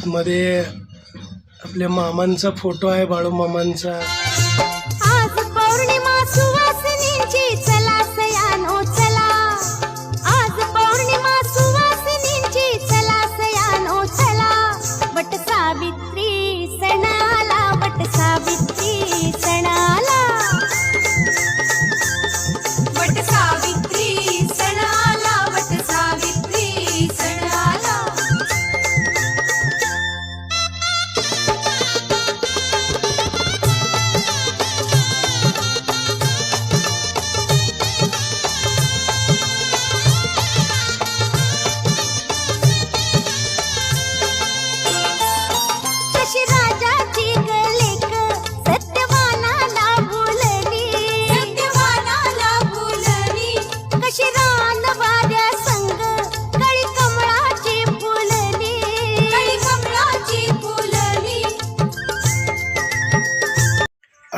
आतमध्ये आपल्या मामांचा फोटो आहे बाळू मामांचा